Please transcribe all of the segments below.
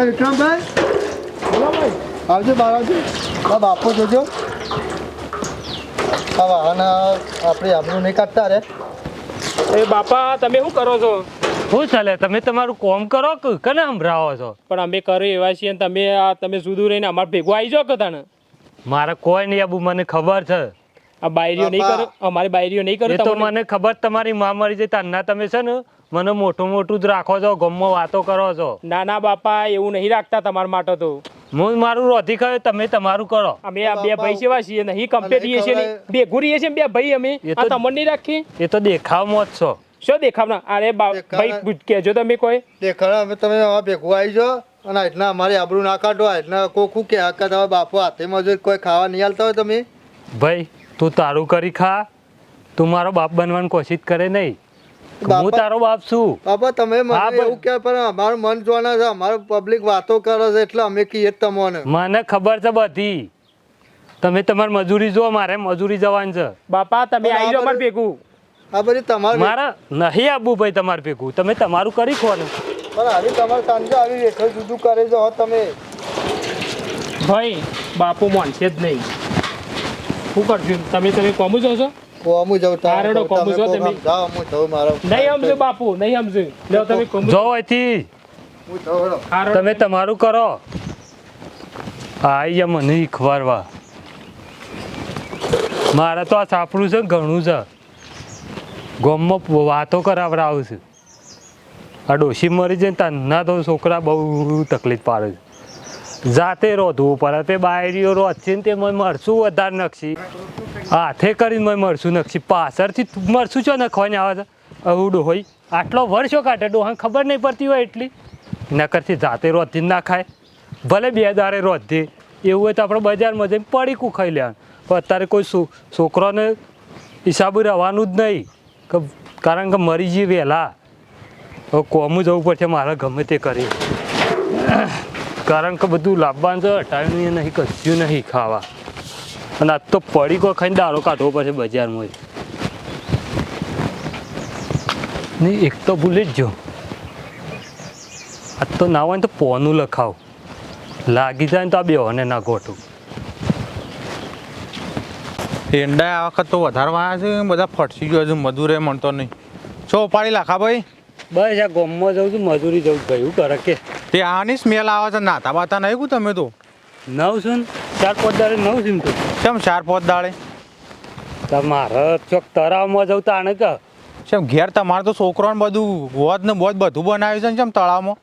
એ વિક્રમભાઈ? આવજો બહાર આવજો આ બાપો જોજો. આ વાહન આપણે આપણું નહીં કાઢતા રે. એ બાપા તમે શું કરો છો? શું ચાલે? તમે તમારું કોમ કરો કે કને સંભળાવો છો? પણ અમે કરી એવા છીએ ને તમે આ તમે જુદું રહીને અમારે ભેગું આવી જાઓ કદાને મારે કોઈ નહીં આબુ મને ખબર છે. આ બાયરીઓ નહીં કરો અમારી બાયરીઓ નહીં કરો તો મને ખબર તમારી મા મરી જાય તારના તમે છે ને? મને મોટું મોટું જ રાખો છો ગમમાં વાતો કરો છો. ના ના બાપા એવું નહીં રાખતા તમારા માટે તો. હું મારું રોધી ખાયો તમે તમારું કરો. અમે આ બે ભાઈ સેવા છીએ નહીં કમ્પેર નહીં. છીએ બે રહીએ છીએ બે ભાઈ અમે. એ આ તો- તમને નહીં રાખી એ તો દેખાવમાં જ છો. શું દેખાવના? અરે ભાઈ કેજો તમે કોઈ. દેખાડો અમે તમે ભેગું આવી જો અને એટલા અમારી આબરું ના કાઢો એટલા કોકું કે આ તમારા બાપુ હાથે મજૂર કોઈ ખાવા નહીં હાલતા હોય તમે. ભાઈ તું તારું કરી ખા. તું મારો બાપ બનવાની કોશિશ કરે નહીં. હું બાપા- તારો બાપ છું. બાપા તમે હા, મને. એવું કહે પણ અમારું મન જોવાના છે અમારું પબ્લિક વાતો કરે છે એટલે અમે કહીએ જ તમને. મને ખબર છે બધી. તમે તમારી મજૂરી જો મારે મજૂરી જવાનું છે. બાપા તમે પણ આવી જાઓ આ ભેગું. આ બધી તમારે મારા નહીં આવવું ભાઈ તમારે ભેગું. તમે તમારું કરી ખો પણ આવી તમારે સાંજે આવી રેખો જુદું કરે છે તમે. ભાઈ બાપુ માનશે જ નહીં. શું કરજો તમે તમે કોમું છો છો કોમું જવું હા, રેડો, કોમું જો તમે. જાઓ હું જઉં મારો નહીં સમજો બાપુ નહીં સમજો. લ્યો તમે કોમું જો અહીંથી. હું જઉં હેડો. હા, રેડો. તમે તમારું કરો. આઈ જા મને ખવારવા મારે તો આ સાપડું છે ઘણું છે. ગોમમાં વાતો કરાવડાવું છે. આ ડોશી મરી જાય ને તના તો છોકરા બહુ તકલીફ પાડે છે. જાતે રોધવું પડે. તે બાયરીઓ રોધશે ને તે મને મરશું વધારે નક્ષી હાથે કરીને મેં મરશું નક્ષી પાછળથી મરશું છો નખવાની આવે છે અવડું હોય. આટલો વર્ષો કાઢે ડોહાને ખબર નહીં પડતી હોય એટલી. નકરથી જાતે રોધી ના ખાય. ભલે બે દારે રોધી એવું હોય તો આપણે બજારમાં જઈને પડીકું ખાઈ લેવાનું. પણ અત્યારે કોઈ છોકરોને હિસાબે રહેવાનું જ નહીં. કે કારણ કે મરી જઈએ વહેલા. હવે કોમું જવું પડશે, મારે ગમે તે કરી. કારણ કે બધું લાભવાનું છે હટાવ્યું નહીં, કશું નહીં ખાવા. અને આજ તો પડીકો ખાઈને દારો કાઢવો પડશે બજારમાં. નહીં એક તો ભૂલી જ જો. આજ તો ના હોય ને તો પોનું લખાવ. લાગી જાય ને તો આ બેહોને ના ગોઠું એંડા આ વખત તો વધારે વાયા છે બધા ફટસી ગયો છે મજૂરે મળતો નહીં. છો ઉપાડી લાખા ભાઈ? બસ આ ગોમમાં જાઉં છું મજૂરી જવું ગયું એવું કરે કે. તે આની સ્મેલ આવે છે નાતા બાતા નહીં કું તમે તો? નવ છું ને ચાર પાંચ દાડે નવ છું ને તું. કેમ ચાર પાંચ દાડે? તમારે ચોક તળાવમાં જવું તો આને કે? કેમ ઘેર તમારે તો છોકરો ને બધું વોજ ને બોત બધું બનાવ્યું છે ને કેમ તળાવમાં?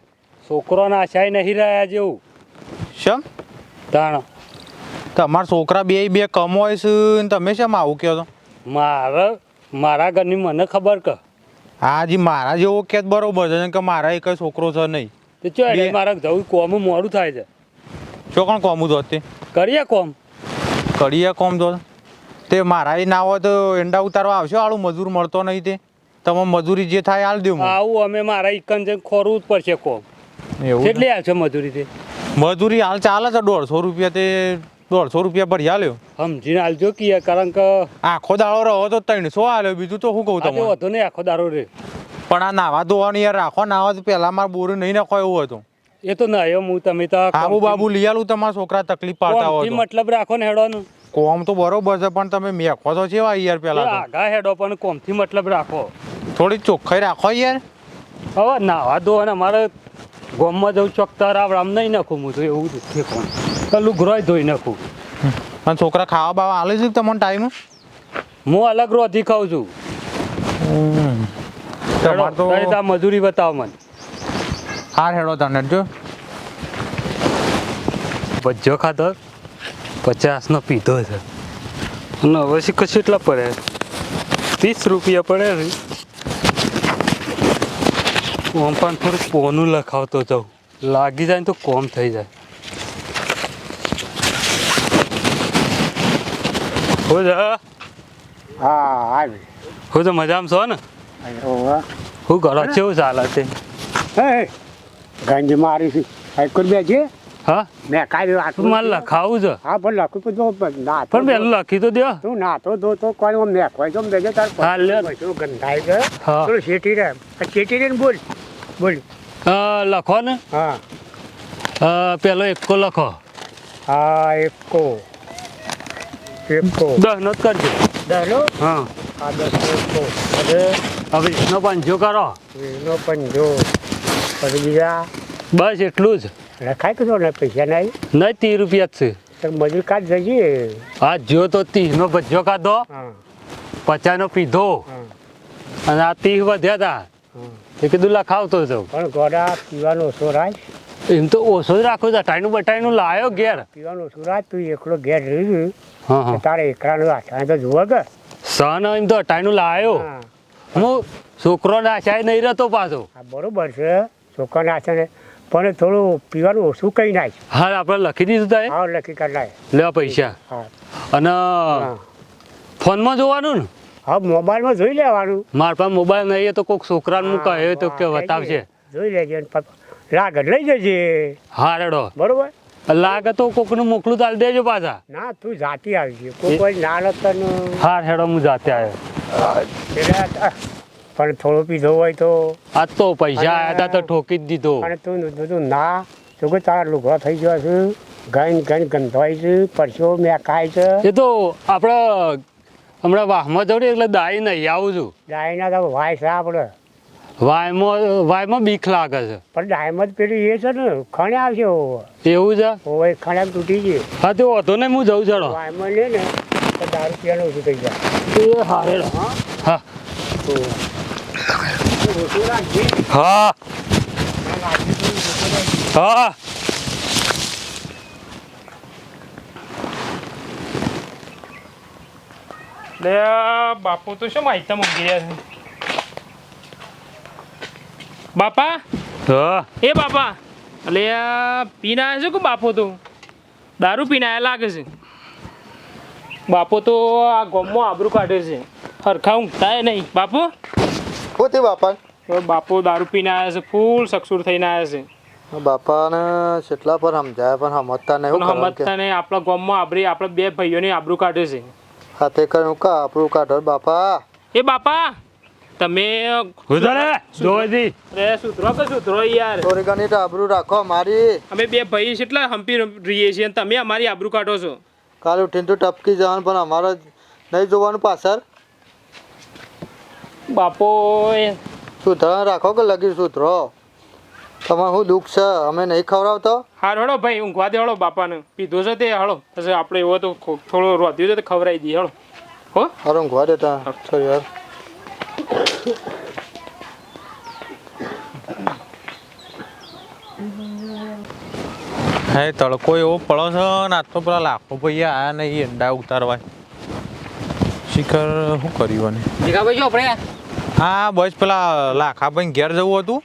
છોકરોના આશાય નહીં રહ્યા જેવું. શેમ તાણ. તમારા છોકરા બે બે કમોય છે ને તમે શેમ આવું કહો છો? મારે મારા ઘરની મને ખબર કે. હા જી મારા જેવો કે બરોબર છે કે મારા એક છોકરો છે નહીં. તે ચો મારા જવું કોમ મોડું થાય છે. શું કોણ કોમું તો. કરીએ કોમ? કરીએ કોમ તો. તે મારા ના હોય તો એંડા ઉતારવા આવશો આળું મજૂર મળતો નહીં તે. તમે મજૂરી જે થાય હાલ દેવું. આવું અમે મારા ઇકન જઈને ખોરવું જ પડશે કોમ. એવું કેટલી આવશે મજૂરી તે? મજૂરી હાલ ચાલે છે દોઢસો રૂપિયા તે દોઢસો રૂપિયા ભરી આલ્યો. સમજીને આલજો કે કારણ કે આખો દાડો રહો તો ત્રણસો આલ્યો બીજું તો શું કહું તમે તમને? વધુ નહીં આખો દાળો રે પણ આ નાવા ધોવાનું યાર રાખો નાવા તો પહેલાં મારે બોરું નહીં નાખો એવું હતું. એ તો ના એમ હું તમે તો આબુ બાબુ લઈ આલું તમારા છોકરા તકલીફ પાડતા હોય મતલબ રાખો ને હેડોનું કોમ તો બરોબર છે પણ તમે મેખો તો છે યાર પેલા આગા હેડો પણ કોમથી મતલબ રાખો. થોડી ચોખ્ખાઈ રાખો યાર. હવે નાવા દો અને અમારે ગોમમાં જવું ચોક તરાવ આમ નહીં નાખું હું તો એવું દુઃખે કોણ. પેલું ગ્રોય ધોઈ નાખું. અને છોકરા ખાવા બાવા આલે છે તમને ટાઈમ? હું અલગ રોધી ખાઉં છું. તમારે તો મજૂરી બતાવો મને. હાર હેડો તને જો. ભજ્જો ખાધો? પચાસનો પીધો છે. અને હવે શી કશું એટલા પડે. ત્રીસ રૂપિયા પડે છે કોમ પણ થોડું પોનું લખાવતો જાઉં. લાગી જાય ને તો કોમ થઈ જાય. હો જા. હા આવી. હું તો મજામાં છો ને? હું. ઘરો કેવું ચાલે તે હે. ગંજ મારી છે. સાયકલ બે છે હા? મેં કાઢી તું મારે લખાવું છે? હા પણ લખું તો જો ના પણ મેં લખી તો દો તું નાતો દો તો કોઈ આમ મેં કોઈ તો બેજો તાર હા, લે. તો ગંધાઈ ગયો. હા. થોડું શેટી રહે શેટી રે બોલ. બોલ. લખો ને. હા. પેલો એકો લખો. હા એકો એકો દસનો જ કરજો. દહનો? હા. આ દસ એકો હવે હવે વીસનો પંજો કરો. વીસનો પંજો. પછી બીજા બસ એટલું જ. લખાય કીધું ને પૈસા નહીં. નહીં ત્રીસ રૂપિયા જ છે. તો મજૂર કાઢ જઈએ. આ જો તો ત્રીસનો ભજ્જો હા. પચાસનો પીધો. અને આ ત્રીસ વધ્યા હતા એ કીધું લખાવતો હતો પણ ગોડા પીવાનો ઓછો રાજ એમ તો ઓછો જ રાખો છો અટાઈનું બટાઈનું લાયો ઘેર. પીવાનો ઓછો રાજ તું એકલો ઘેર રહી હા તારે એકલાનું આઠા તો જુઓ કે. સન એમ તો અટાઈનું લાયો. હા. છોકરો નાશાય નહીં રહેતો પાછો. આ બરોબર છે. છોકરાને આશે ને પણ થોડું પીવાનું ઓછું કઈ નાખ. હા આપણે લખી દીધું તારે હા લખી કાઢ લેવા પૈસા. હા. અને ફોનમાં જોવાનું ને? હા મોબાઈલમાં જોઈ લેવાનું. મારા પાસે મોબાઈલ નહીં તો કોઈક છોકરાને હું કહે તો કે બતાવશે જોઈ લેજે લાગત લઈ જજે. હા રેડો બરોબર? લાગે તો કોકનું મોકલું તાલ દેજો પાછા. ના તું જાતે આવજે. કોઈ કોઈ ના લતન હા હેડો હું જાતે આવ્યો પણ થોડો પીધો હોય તો આ તો પૈસા આવ્યા હતા તો ઠોકી જ દીધો. અને તું તું ના. તું કે તારા લુગડા થઈ ગયો છે. ગણ ગણ ગંધવાય છે. પરસો મેં ખાય છે. એ તો આપણે હમણાં વાહમાં જવું એટલે દાઈ નહીં આવું છું. ડાયના તો વાય છે આપણે વાયમાં વાયમાં બીક લાગે છે. પણ ડાયમંડ પેલી એ છે ને ખણે આવશે એવું છે? ઓવે ખણે તૂટી ગઈ હા તો વાંધો નહીં હું જઉં ચડો વાયમાં લે ને તો દારૂ પીવાનું ઓછું થઈ જાય? હા? હા. હા. તો હા. લે બાપુ તો શું માહિતી મૂકી રહ્યા છે? બાપા? હા. એ બાપા અલે પીને આવ્યા છે કે બાપો તો? દારૂ પીને આવ્યા લાગે છે. બાપો તો આ ગોમમાં આબરું કાઢે છે. હરખા ઊંઘતા નહીં. બાપુ? પોતે બાપા બાપો દારૂ પીને આવ્યા છે ફૂલ સકસુર થઈને આવ્યા છે. બાપાને કેટલા પર સમજાય પણ સમજતા નહીં સમજતા નહીં આપણા ગામમાં આબરી આપણા બે ભાઈઓની આબરૂ કાઢે છે. હાથે કરું કા આપણું કાઢો બાપા. એ બાપા તમે સુધરે જોઈજી રે સુધરો કે સુધરો યાર. ઓરેગાની આબરૂ રાખો મારી અમે બે ભાઈ છે એટલે હંપી રહીએ છીએ અને તમે અમારી આબરૂ કાઢો છો. કાલે ઉઠીને તો ટપકી જવાનું પણ અમારે નહીં જોવાનું પાછળ. બાપો શું સુધરા રાખો કે લગી સુધરો તમારે શું દુઃખ છે? અમે નહીં ખવડાવતો? હાર હળો ભાઈ ઊંઘવા દે હળો બાપાને. પીધો છે તે હળો. પછી આપણે એવો તો થોડો રોધ્યું છે તો ખવડાવી દઈએ હળો. હો? હારું ઊંઘવા દેતા સોરી યાર હે તડકો એવો પડો છે ને આજ તો પેલા લાખો ભાઈ આયા નહીં અંડા ઉતારવા. શિખર શું કર્યું અને હા બસ પેલા લાખાભાઈ ઘેર જવું હતું.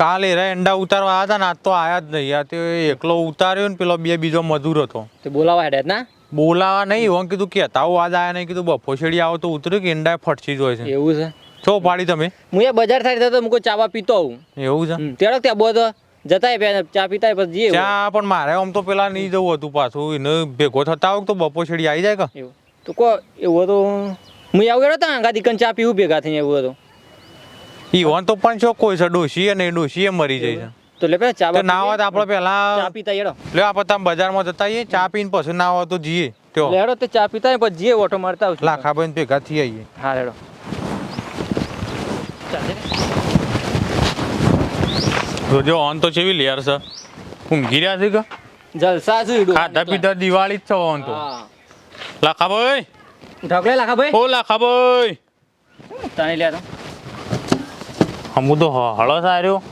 કાલે રે અંડા ઉતારવા આવ્યા હતા ને આજ તો આયા જ નહીં. આ તે એકલો ઉતાર્યો ને પેલો બે બીજો મજૂર હતો. તે બોલાવા હેડે ના? બોલાવા નહીં હું કીધું કે તાવ આજ આયા નહીં કીધું બફો છેડી આવો તો ઉતર્યું કે ઈંડા ફટસી જ હોય છે. એવું છે? છો પાડી તમે? હું એ બજાર થાય તો મુકો ચાવા પીતો હું એવું છે? ત્યારે ત્યાં બોધ જતાય પે ચા પીતાય પછી જઈએ ચા પણ મારે આમ તો પેલા નહીં જવું હતું પાછું. એને ભેગો થતા હોય તો બપો છેડી આવી જાય કે? તો કો એવું તો હું આવું ગયો તો આંગા દીકન ચા પીવું ભેગા થઈને હતો ઈ હોન તો પણ છો કોઈ છે ડોશી અને ડોશી એ મરી જાય છે. તો લે પેલા ચા તો ના હોય તો આપણે પેલા ચા પીતા એડો લે આપણે તમે બજારમાં જતા આવીએ ચા પીને પછી ના હોય તો જીએ તો. લે તો તે ચા પીતા હોય પછી જીએ ઓટો મારતા આવશું. લાખાભાઈ ભેગા થઈ આવીએ હા હેડો. ચાલે જોજો ઓન તો ચેવી લેર છે. ઊંઘી રહ્યા છે કે? જલસા છે. ખાધા પીધા દિવાળી જ છે ઓન તો. હા. લાખાભાઈ ઢગલે લાખા ભાઈ? ઓ તાણી લે તો. હમુ તો હળો સાર્યો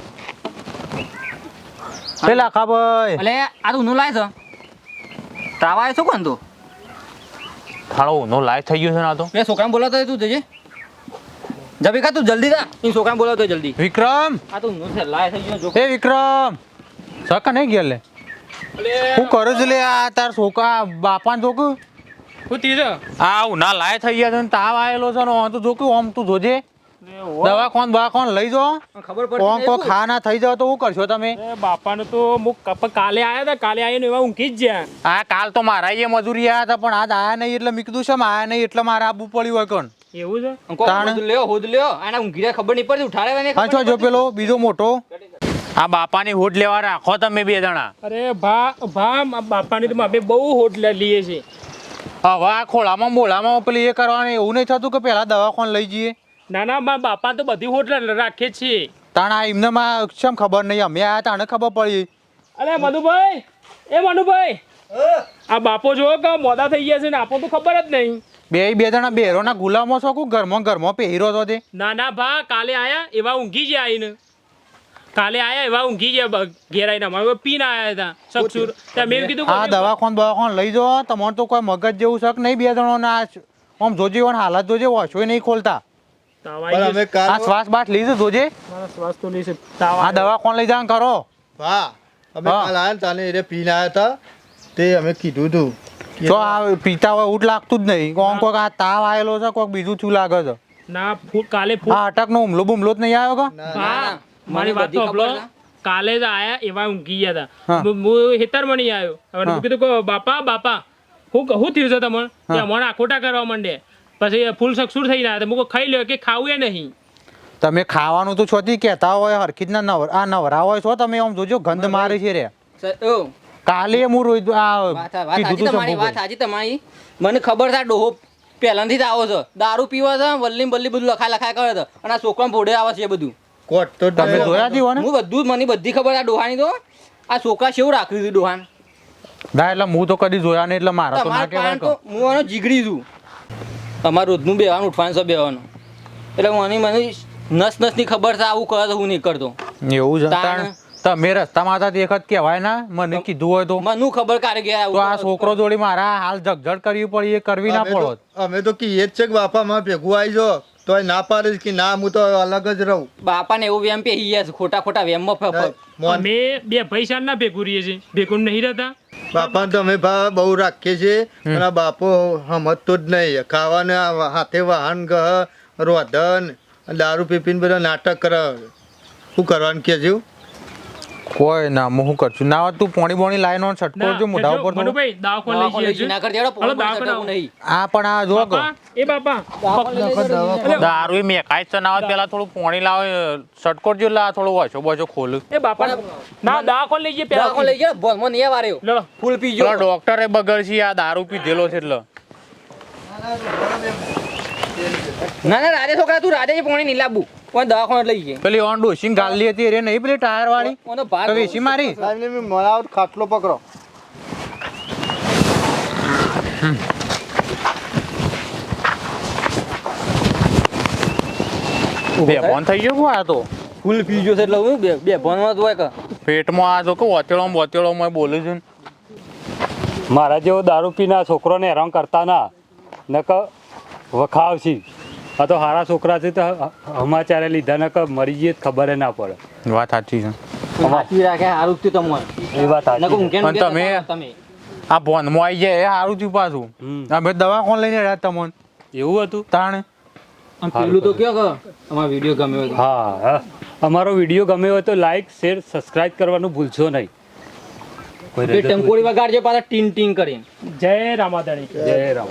એ લાખાભાઈ અલે આ તું નું લાય છો. તાવા આવ્યો છો કોણ તું? થાળો નો લાઈવ થઈ ગયો છે ના તો. એ છોકરાને બોલાતો તું જજે. જબી કા તું જલ્દી જા. એ છોકરાને બોલાવતો જલ્દી. વિક્રમ! આ તું નું છે લાય થઈ ગયો જો એ વિક્રમ! સકા નહીં ગયા લે હું કરું છું લે આ તાર છોકરા બાપાને જોક હું તીર આ ઉના લાય થઈ ગયા છે ને તાવ આવેલો છે ને તો જોક ઓમ તું જોજે. દવા કોણ બવા કોણ લઈ જાઓ ખબર કોણ કો પડતી થઈ જાવ તો શું કરશો તમે? બાપાને તો હું કપ- કાલે આવ્યા હતા કાલે આવીને એવા ઊંઘી જ ગયા. આ કાલ તો મારા એ મજૂરી આયા હતા પણ આજ આયા નહીં એટલે મીકદું છે આયા નહીં એટલે મારે આબુ પડ્યું હોય કોણ? એવું છે? કોણ લ્યો હોદ લ્યો. આના ઊંઘી ખબર નહીં પડતી ઉઠાડે ને હા જો પેલો બીજો મોટો. આ બાપાની હોટ લેવા રાખો તમે બે જણા. અરે ભા ભા મા બાપાની તો અમે બહુ હોટ લે- છીએ છે. હવે આ ખોળામાં મોળામાં પેલી એ કરવાની એવું નહીં થતું કે પહેલા દવાખાને લઈ જઈએ? ના ના મારા બાપા તો બધી હોટલ રાખે છે. તાણ આ એમને માં કેમ ખબર નહીં? અમે આયા તાણે ખબર પડી. અરે મનુભાઈ! એ મનુભાઈ! આ બાપો જો કે મોડા થઈ ગયા છે ને આપો તો ખબર જ નહીં. બે બે જણા બેરોના ગુલામો છો કુ ઘરમાં ઘરમાં પહેરો તો તે? ના ના ભા કાલે આયા એવા ઊંઘી ગયા આવીને કાલે આયા એવા ઊંઘી ગયા ઘેરાઈ ના અમારે. પીને આયા હતા સક્ષુર ત્યાં મેં કીધું આ કે દવાખાન દવાખાન લઈ જાઓ તમારે તો કોઈ મગજ જેવું શક નહીં બે જણો ના આમ જોજે પણ હાલત જોજે વાંચોય નહીં ખોલતા. આ શ્વાસ બાટ લીધું જોજે. શ્વાસ તો લઈ આ દવા દવાખાન લઈ જાણ કરો. હા અમે હા. કાલ આયા તાને એને પીને આયા હતા. તે અમે કીધું હતું તો આ પીતા હોય ઉઠ લાગતું જ નહીં. કોણ કોઈક આ તાવ આવેલો છે કોઈક બીજું શું લાગે છે. ના ફૂ- કાલે ફૂ- આ અટકનો હુમલો બુમલો જ નહીં આવ્યો કે? ના, હા. મારી વાત સાંભળો. કાલે જ આયા એવા ઊંઘી ગયા હતા હું- હેતરમાં નહીં આવ્યો. હવે મેં કીધું કે બાપા બાપા હું કહું થયું છે તમને તે ખોટા આખોટા કરવા માંડે. પછી ફૂલ સક્ષુર થઈ ના મુકો ખાઈ લ્યો કે ખાવું એ નહીં. તમે ખાવાનું તો છોથી કહેતા હોય હરખી ના નવર આ નવરા હોય છો તમે આમ જોજો ગંધ મારે છે રે. કાલે હું રોજ આ કીધું સાચી તમારી વાત સાચી તમારી. મને ખબર છે ડોહો પહેલાંથી જ આવો છો. દારૂ પીવો છે વલ્લી બલ્લી બધું લખા લખા કરે છે. અને આ છોકરા ભોડે આવે છે બધું. કોટ તો તમે નહીં. જોયા ને? હું બધું મને બધી ખબર છે આ ડોહાની તો. આ છોકરા કેવું રાખ્યું હતું ડોહાન? ના એટલે હું તો કદી જોયા નહીં એટલે મારા તો ના કહેવાય હું આનો જીગડી છું. અમારું રોજનું બેવાનું ઉઠવાનું છે બેવાનું એટલે મને મને નસ નસની ખબર છે આવું કરે તો હું નહીં કરતો. એવું. તાણ. તમે રસ્તામાં હતા તે વખત કહેવાય ના મને કીધું હોય તો. મને ખબર કારે ગયા તો આ છોકરો જોડી મારા હાલ જગજડ કરવી પડી એ કરવી ના પડો અમે તો કહીએ જ છે કે બાપા માં ભેગું આવી જો તો ના પાડે કે ના હું તો અલગ જ રહું. બાપાને એવું વેમ પે છે ખોટા ખોટા વેમમાં અમે બે પૈસા ના ભેગું રહીએ છે ભેગું નહીં રહેતા. બાપા તો અમે ભા બહુ રાખીએ છીએ પણ આ બાપો સમજતો જ નહીં. ખાવાને હાથે વાહન ગહ રોધન દારૂ પીપીને બધા નાટક કરે શું કરવાનું કે જેવું કોઈ ના હું કરશું? ના હોય તું પોણી બોણી લાઈનો છટકો જો મોઢા ઉપર થોડું. મનુભાઈ દવાખાને લઈ જઈએ ના કર દેડો પોણી બોણી નહીં. આ પણ આ જો કો એ બાપા. દારૂ મેકાય છે ના પેલા થોડું પોણી લાવે છટકો જો લા થોડું વાછો બોચો ખોલ. એ બાપા ના દવાખાને લઈ જઈએ પેલા પેલા લઈ જઈએ બોલ મને એ વાર્યો લો. ફૂલ પીજો પેલા ડોક્ટરે બગડ છે આ દારૂ પીધેલો છે એટલે. ના ના રાધે છોકરા તું રાધે પોણી નહીં લાવવું કોઈ દવાખાને લઈ ગઈ. પેલી ઓન ડોસીને ગાલી હતી રે નહીં પેલી ટાયર વાળી? ઓનો ભાગ વેસી મારી? સાહેબ મે મરાવ ખાટલો પકડો. બે બોન થઈ ગયો આ તો. ફૂલ પીજો છે એટલે હું બે બે ભણવા હોય કે પેટમાં આ જો કે ઓતેળો વતેળો મેં બોલું છું મારા જેવો દારૂ પીના છોકરોને હેરાન કરતા ના. નક વખાવશી. આ તો હારા છોકરા છે તો સમાચારે લીધા ને મરી જઈએ ખબર ના પડે. વાત સાચી છે. સાચી રાખે સારું થયું તમારે. એ વાત સાચી પણ તમે- તમે. આ ફોનમાં આવી જાય એ સારું થયું પાછું. અમે દવા કોણ લઈને રહ્યા તમને. એવું હતું? તાણે. પેલું તો કયો અમારો વીડિયો ગમ્યો હોય હા હા. અમારો વીડિયો ગમ્યો હોય તો લાઈક શેર સબસ્ક્રાઇબ કરવાનું ભૂલશો નહીં. કોઈ ટંકોડી વગાડજો પાછા ટીન ટીન કરીને. જય રામાધણી. જય રામ